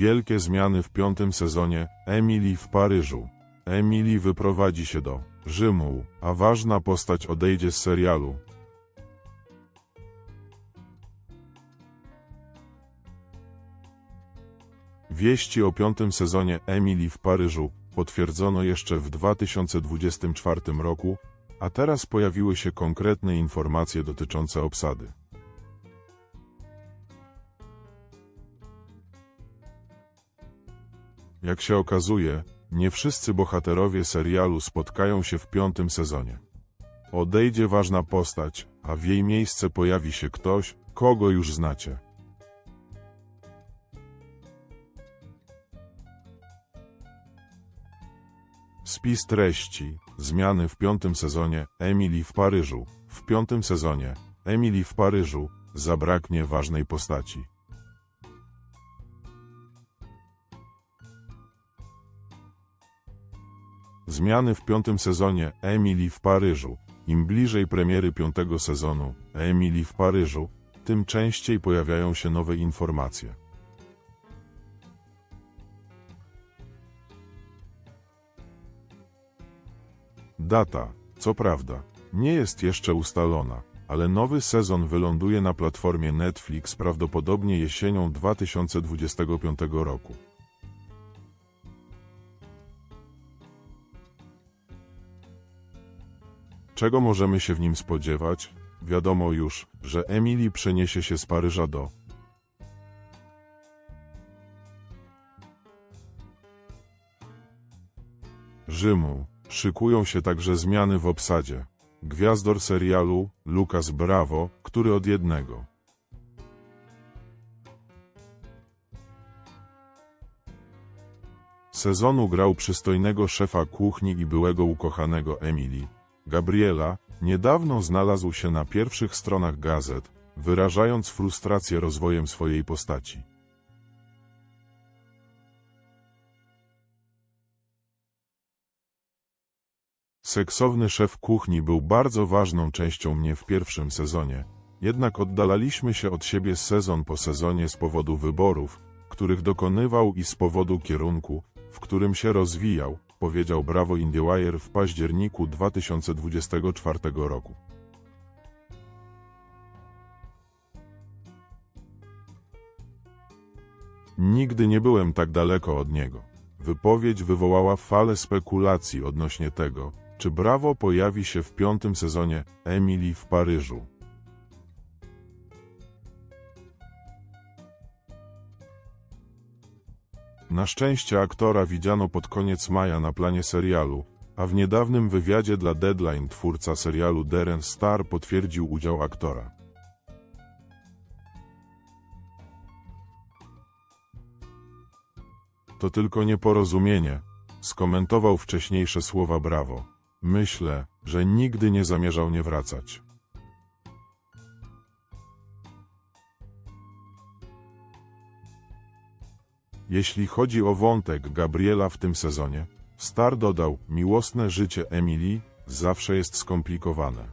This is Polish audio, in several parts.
Wielkie zmiany w piątym sezonie Emily w Paryżu. Emily wyprowadzi się do Rzymu, a ważna postać odejdzie z serialu. Wieści o piątym sezonie Emily w Paryżu potwierdzono jeszcze w 2024 roku, a teraz pojawiły się konkretne informacje dotyczące obsady. Jak się okazuje, nie wszyscy bohaterowie serialu spotkają się w piątym sezonie. Odejdzie ważna postać, a w jej miejsce pojawi się ktoś, kogo już znacie. Spis treści, zmiany w piątym sezonie Emily w Paryżu. W piątym sezonie Emily w Paryżu zabraknie ważnej postaci. Zmiany w piątym sezonie Emily w Paryżu. Im bliżej premiery piątego sezonu Emily w Paryżu, tym częściej pojawiają się nowe informacje. Data, co prawda, nie jest jeszcze ustalona, ale nowy sezon wyląduje na platformie Netflix prawdopodobnie jesienią 2025 roku. Czego możemy się w nim spodziewać? Wiadomo już, że Emily przeniesie się z Paryża do Rzymu. Szykują się także zmiany w obsadzie. Gwiazdor serialu, Lucas Bravo, który od jednego. Sezonu grał przystojnego szefa kuchni i byłego ukochanego Emily. Gabriela niedawno znalazł się na pierwszych stronach gazet, wyrażając frustrację rozwojem swojej postaci. Seksowny szef kuchni był bardzo ważną częścią mnie w pierwszym sezonie, jednak oddalaliśmy się od siebie sezon po sezonie z powodu wyborów, których dokonywał i z powodu kierunku, w którym się rozwijał, powiedział Bravo IndieWire w październiku 2024 roku. Nigdy nie byłem tak daleko od niego. Wypowiedź wywołała falę spekulacji odnośnie tego, czy Bravo pojawi się w piątym sezonie Emily w Paryżu. Na szczęście aktora widziano pod koniec maja na planie serialu, a w niedawnym wywiadzie dla Deadline twórca serialu Darren Star potwierdził udział aktora. To tylko nieporozumienie, skomentował wcześniejsze słowa Bravo. Myślę, że nigdy nie zamierzał nie wracać. Jeśli chodzi o wątek Gabriela w tym sezonie, Star dodał, miłosne życie Emily zawsze jest skomplikowane.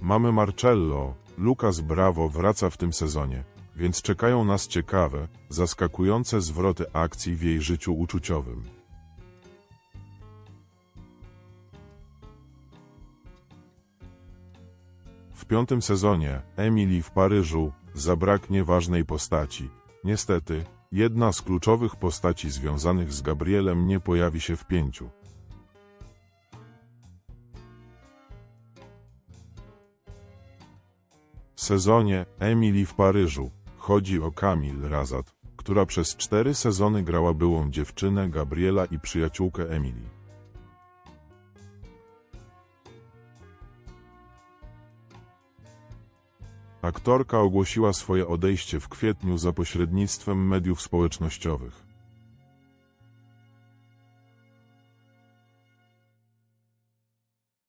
Mamy Marcello, Lucas Bravo wraca w tym sezonie, więc czekają nas ciekawe, zaskakujące zwroty akcji w jej życiu uczuciowym. W piątym sezonie Emily w Paryżu zabraknie ważnej postaci. Niestety, jedna z kluczowych postaci związanych z Gabrielem nie pojawi się w pięciu. sezonie Emily w Paryżu chodzi o Camille Razat, która przez cztery sezony grała byłą dziewczynę Gabriela i przyjaciółkę Emily. Aktorka ogłosiła swoje odejście w kwietniu za pośrednictwem mediów społecznościowych.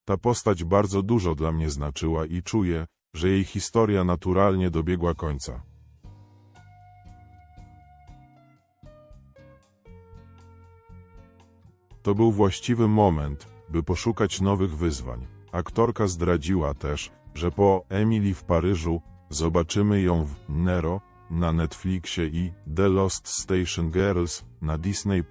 Ta postać bardzo dużo dla mnie znaczyła i czuję, że jej historia naturalnie dobiegła końca. To był właściwy moment, by poszukać nowych wyzwań. Aktorka zdradziła też, że po Emily w Paryżu zobaczymy ją w Nero na Netflixie i The Lost Station Girls na Disney+.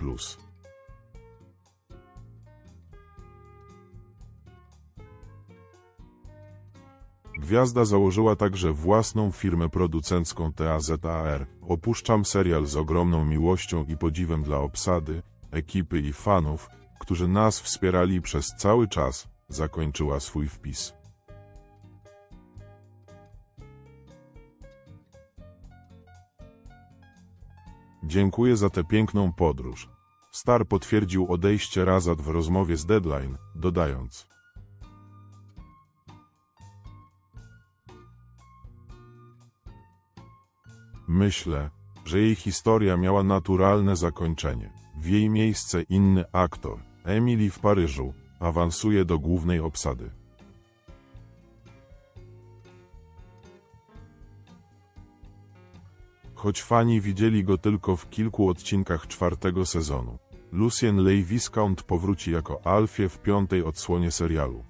Gwiazda założyła także własną firmę producencką TAZAR. Opuszczam serial z ogromną miłością i podziwem dla obsady, ekipy i fanów, którzy nas wspierali przez cały czas, zakończyła swój wpis. Dziękuję za tę piękną podróż. Star potwierdził odejście Razad w rozmowie z Deadline, dodając. Myślę, że jej historia miała naturalne zakończenie. W jej miejsce inny aktor, Emily w Paryżu, awansuje do głównej obsady. Choć fani widzieli go tylko w kilku odcinkach czwartego sezonu, Lucien Ley Viscount powróci jako Alfie w piątej odsłonie serialu.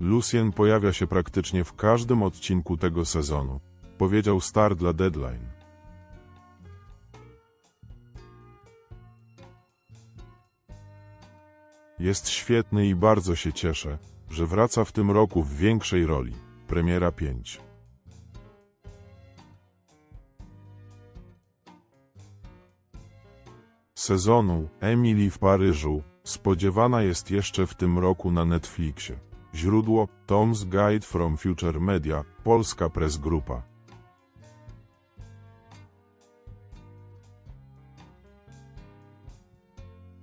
Lucien pojawia się praktycznie w każdym odcinku tego sezonu, powiedział Star dla Deadline. Jest świetny i bardzo się cieszę, że wraca w tym roku w większej roli. Premiera 5. Sezonu Emily w Paryżu spodziewana jest jeszcze w tym roku na Netflixie. Źródło Tom's Guide from Future Media, Polska Press Grupa.